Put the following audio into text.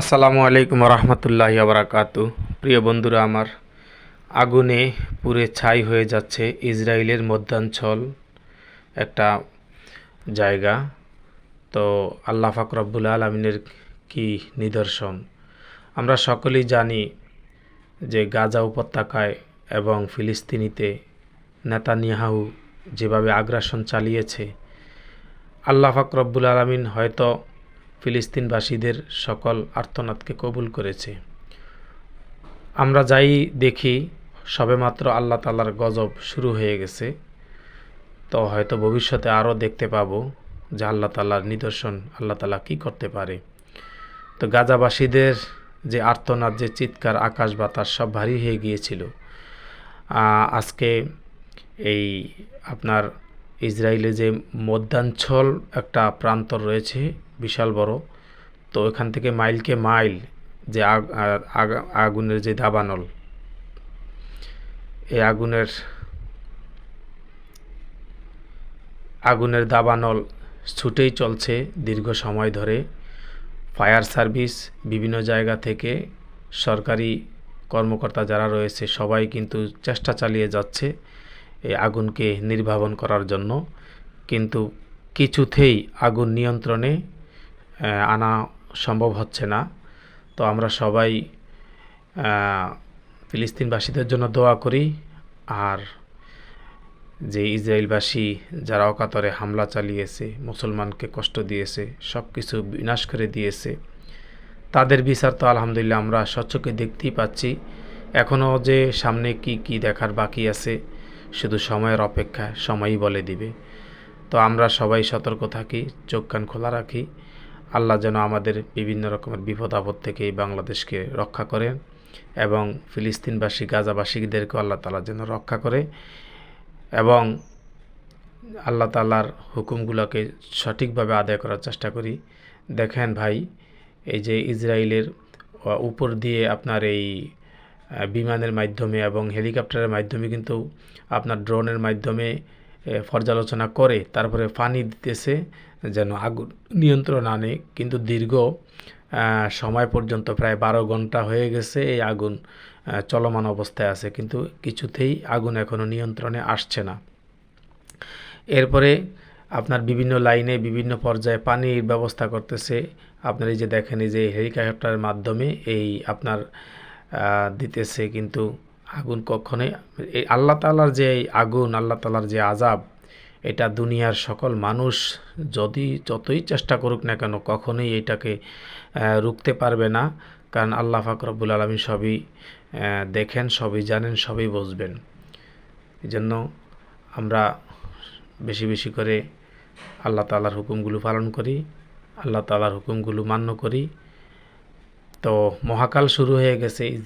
আসসালামু আলাইকুম রহমতুল্লাহ আবরাকাতু প্রিয় বন্ধুরা, আমার আগুনে পুড়ে ছাই হয়ে যাচ্ছে ইসরায়েলের মধ্যাঞ্চল একটা জায়গা। তো আল্লাহ ফাকরাবুল আলমিনের কি নিদর্শন? আমরা সকলেই জানি যে গাজা উপত্যকায় এবং ফিলিস্তিনিতে নেতানিয়াহু যেভাবে আগ্রাসন চালিয়েছে, আল্লাহ ফাকরব্বুল আলমিন হয়তো ফিলিস্তিনবাসীদের সকল আর্তনাদকে কবুল করেছে। আমরা যাই দেখি, সবেমাত্র আল্লাহ তালার গজব শুরু হয়ে গেছে। তো হয়তো ভবিষ্যতে আরও দেখতে পাবো যে আল্লাহ তালার নিদর্শন আল্লাহ তালা কী করতে পারে। তো গাজাবাসীদের যে আর্তনাদ, যে চিৎকার, আকাশ বাতাস সব ভারী হয়ে গিয়েছিল। আজকে এই আপনার ইসরায়েলে যে মধ্যাঞ্চল একটা প্রান্তর রয়েছে বিশাল বড়। তো এখান থেকে মাইলকে মাইল যে আগুনের যে দাবানল এই আগুনের আগুনের দাবানল ছুটেই চলছে দীর্ঘ সময় ধরে। ফায়ার সার্ভিস বিভিন্ন জায়গা থেকে সরকারি কর্মকর্তা যারা রয়েছে সবাই কিন্তু চেষ্টা চালিয়ে যাচ্ছে এই আগুনকে নির্ভাবন করার জন্য। কিন্তু কিছুতেই আগুন নিয়ন্ত্রণে আনা সম্ভব হচ্ছে না। তো আমরা সবাই ফিলিস্তিনবাসীদের জন্য দোয়া করি। আর যে ইসরায়েলবাসী যারা অকাতরে হামলা চালিয়েছে, মুসলমানকে কষ্ট দিয়েছে সব কিছু বিনাশ করে দিয়েছে, তাদের বিচার তো আলহামদুলিল্লাহ আমরা স্বচ্ছকে দেখতেই পাচ্ছি। এখনও যে সামনে কি কি দেখার বাকি আছে, শুধু সময়ের অপেক্ষা, সময়ই বলে দিবে। তো আমরা সবাই সতর্ক থাকি, চোখ কান খোলা রাখি। আল্লাহ যেন আমাদের বিভিন্ন রকমের বিপদ আপদ থেকে এই বাংলাদেশকে রক্ষা করেন এবং ফিলিস্তিনবাসী, গাজাবাসীদেরকেও আল্লাহ তালা যেন রক্ষা করে এবং আল্লাহ তালার হুকুমগুলোকে সঠিকভাবে আদায় করার চেষ্টা করি। দেখেন ভাই, এই যে ইসরায়েলের উপর দিয়ে আপনার এই বিমানের মাধ্যমে এবং হেলিকপ্টারের মাধ্যমে কিন্তু আপনার ড্রোনের মাধ্যমে পর্যালোচনা করে, তারপরে পানি দিতেছে যেন আগুন নিয়ন্ত্রণ আনে। কিন্তু দীর্ঘ সময় পর্যন্ত প্রায় বারো ঘণ্টা হয়ে গেছে এই আগুন চলমান অবস্থায় আছে। কিন্তু কিছুতেই আগুন এখনও নিয়ন্ত্রণে আসছে না। এরপরে আপনার বিভিন্ন লাইনে বিভিন্ন পর্যায়ে পানির ব্যবস্থা করতেছে। আপনার এই যে দেখেন, এই যে হেলিকপ্টারের মাধ্যমে এই আপনার দিতেছে। কিন্তু আগুন কখনোই, এই আল্লাহ তালার যে আগুন, আল্লাহ তালার যে আজাব এটা দুনিয়ার সকল মানুষ যদি যতই চেষ্টা করুক না কেন কখনোই এটাকে রুখতে পারবে না। কারণ আল্লাহ ফাকরবুল আলমী সবই দেখেন, সবই জানেন, সবই বুঝবেন। এই জন্য আমরা বেশি বেশি করে আল্লাহ তালার হুকুমগুলো পালন করি, আল্লাহ তালার হুকুমগুলো মান্য করি। তো মহাকাল শুরু হয়ে গেছে ইসরায়েল